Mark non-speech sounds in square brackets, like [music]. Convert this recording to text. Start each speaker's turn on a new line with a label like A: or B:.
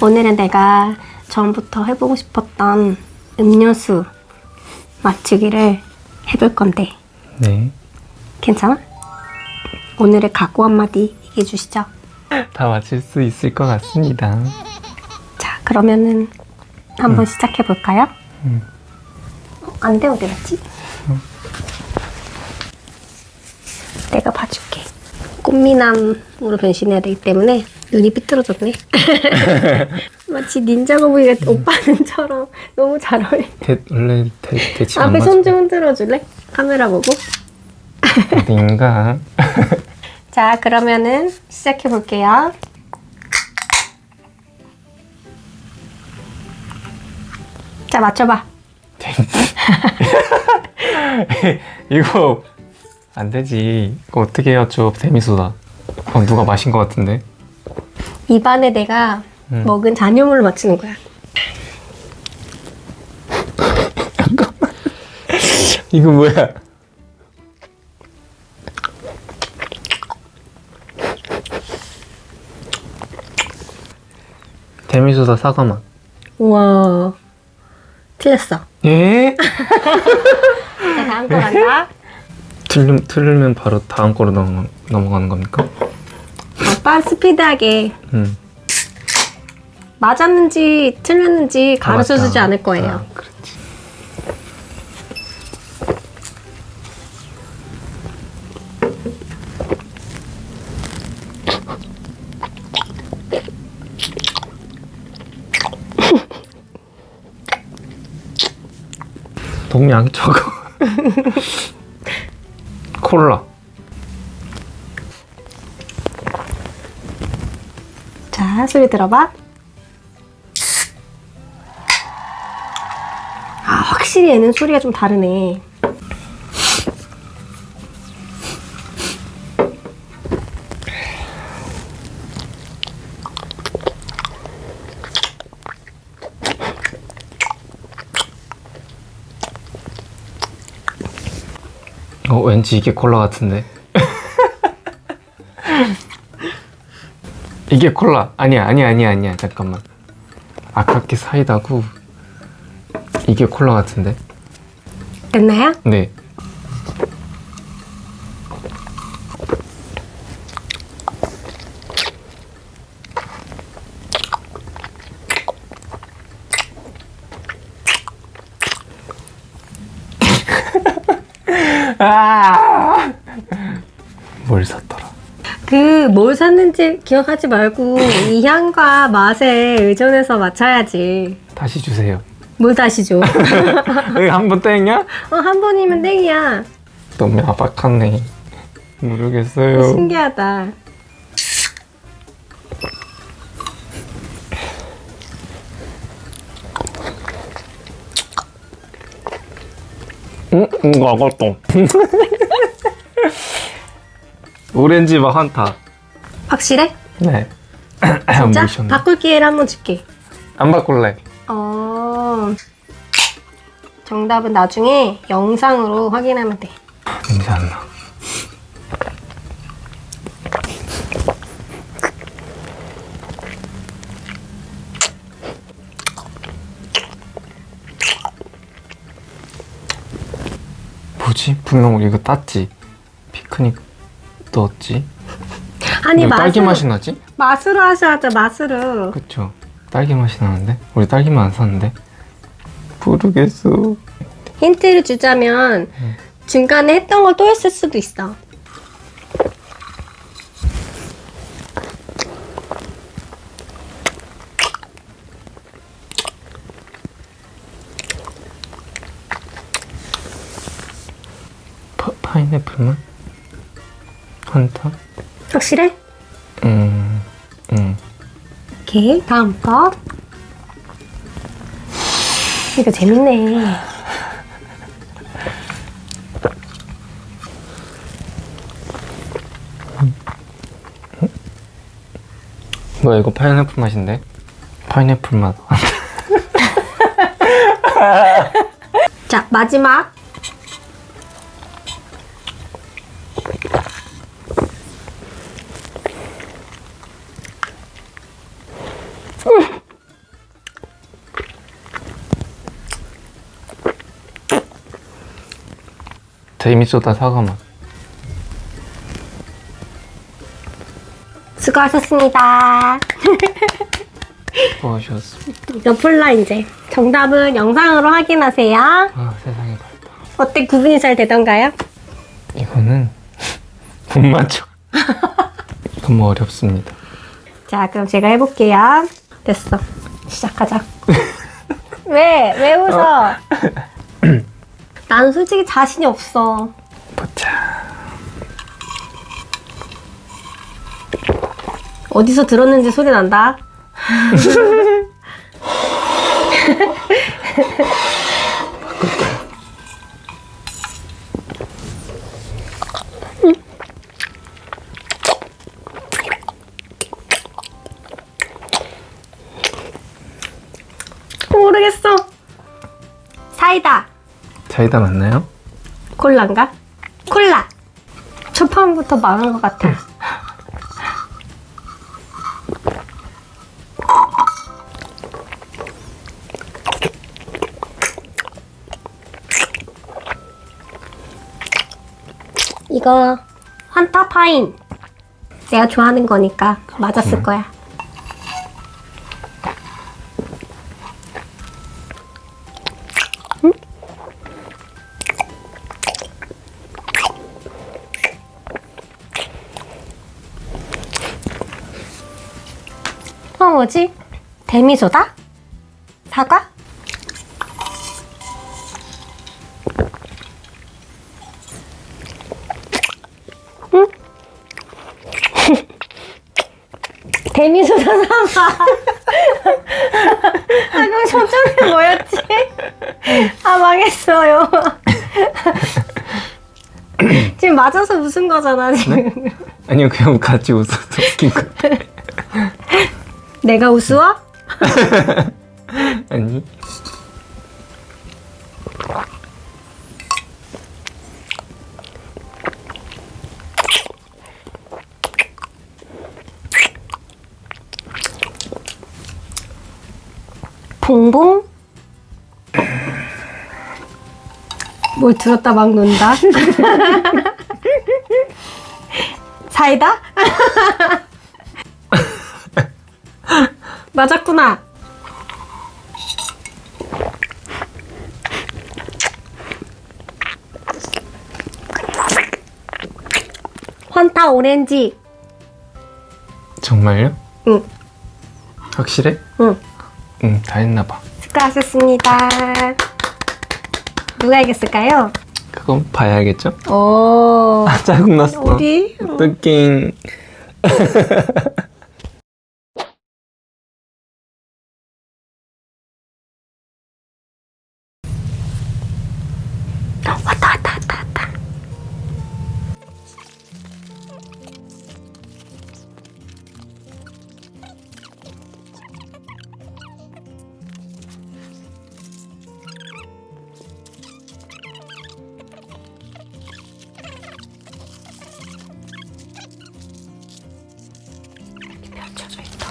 A: 오늘은 내가 전부터 해보고 싶었던 음료수 맞추기를 해볼 건데
B: 네.
A: 괜찮아? 오늘의 각오 한마디 얘기해 주시죠.
B: 다 맞힐 수 있을 것 같습니다.
A: 자, 그러면은 한번 시작해 볼까요?
B: 음.
A: 어, 안 돼, 어디 갔지? 내가 봐줄게. 꽃미남으로 변신해야 되기 때문에 눈이 삐뚤어졌네. [laughs] 마치 닌자 거북이 같은 오빠는처럼 너무 잘 어울려.
B: 대, 원래 대, 대치 안
A: 앞에. 손 좀 흔들어 줄래? 카메라 보고.
B: 어딘가. [laughs]
A: 자, 그러면은 시작해 볼게요. 자, 맞춰봐. [laughs]
B: 이거 안 되지. 이거 어떻게 해요, 저 데미소다. 어, 누가 마신 것 같은데?
A: 입안에 내가
B: 음.
A: 먹은 잔여물을 맞추는 거야. [laughs]
B: 이거 뭐야? 데미소다 사과 맛.
A: 우와. 틀렸어.
B: 예? [laughs]
A: 자, 다음 거 간다.
B: 틀림, 틀리면 바로 다음 거로 넘어, 넘어가는 겁니까?
A: 아빠 스피드하게
B: 음.
A: 맞았는지 틀렸는지
B: 아,
A: 가르쳐 주지
B: 맞다.
A: 않을 거예요.
B: 아, 그렇지. 너무 양이 적어. 콜라.
A: 자, 소리 들어봐. 아, 확실히 얘는 소리가 좀 다르네.
B: 어, 왠지 이게 콜라 같은데. [laughs] 이게 콜라. 아니야, 아니야, 아니야, 아니야. 잠깐만. 아깝게 사이다고. 이게 콜라 같은데.
A: 됐나요?
B: 네. 아! 뭘 샀더라?
A: 그 뭘 샀는지 기억하지 말고 이 향과 맛에 의존해서 맞춰야지.
B: 다시 주세요.
A: 뭘 다시 줘? [laughs]
B: 한번 땡이야?
A: 어, 한 번이면 땡이야.
B: 너무 아박하네. 모르겠어요.
A: 신기하다.
B: 응? 이거 아깝다. 오렌지 맛 한타.
A: 확실해?
B: 네.
A: 진짜?
B: 미쳤네.
A: 바꿀 기회를 한번 줄게.
B: 안 바꿀래.
A: 어. 정답은 나중에 영상으로 확인하면 돼.
B: 냄새 안 나. 뭐지? 분명 우리 이거 땄지? 피크닉 넣었지?
A: 아니
B: 근데 딸기
A: 맛으로
B: 맛이 나지?
A: 맛으로 하셔야죠 맛으로.
B: 그쵸? 딸기 맛이 나는데? 우리 딸기만 안 샀는데? 모르겠어.
A: 힌트를 주자면
B: 음.
A: 중간에 했던 걸 또 했을 수도 있어.
B: 파, 파인애플 맛? 한타?
A: 확실해?
B: 음, 음.
A: 오케이 다음 거. 이거 재밌네.
B: 뭐야 이거 파인애플 맛인데? 파인애플 맛. [laughs]
A: 자 마지막.
B: 데미소다 사과 맛.
A: 수고하셨습니다. [laughs]
B: 수고하셨습니다.
A: 이거 풀라 이제. 정답은 영상으로 확인하세요.
B: 아 세상에 밝다.
A: 어때 구분이 잘 되던가요?
B: 이거는 [laughs] 못 맞춰. 너무 어렵습니다.
A: 자, 그럼 제가 해볼게요. 됐어. 시작하자. [laughs] 왜? 왜 웃어? 난 솔직히 자신이 없어.
B: 보자.
A: 어디서 들었는지 소리 난다. [laughs] 모르겠어. 사이다.
B: 사이다 맞나요?
A: 콜라인가? 콜라. 초판부터 망한 것 같아. 이거 환타 파인. 내가 좋아하는 거니까 맞았을 거야. 어 뭐지? 데미소다? 사과? 응? [laughs] 데미소다 사과. [laughs] 아 그럼 초점이 뭐였지? 아 망했어요. [laughs] 지금 맞아서 웃은 거잖아 지금.
B: 아니요 그냥 같이 웃어서 웃긴 거.
A: 내가 우스워? [laughs]
B: 아니.
A: 봉봉? 뭘 들었다 막 논다? [laughs] 사이다? [laughs] 맞았구나. 환타 오렌지.
B: 정말요?
A: 응,
B: 확실해?
A: 응.
B: 응, 다 했나 봐.
A: 수고하셨습니다. 누가 이겼을까요?
B: 그건 봐야겠죠?
A: 오.
B: 아, 짜증났어.
A: 어디?
B: 어떡 [laughs]
A: 펼쳐져 있다.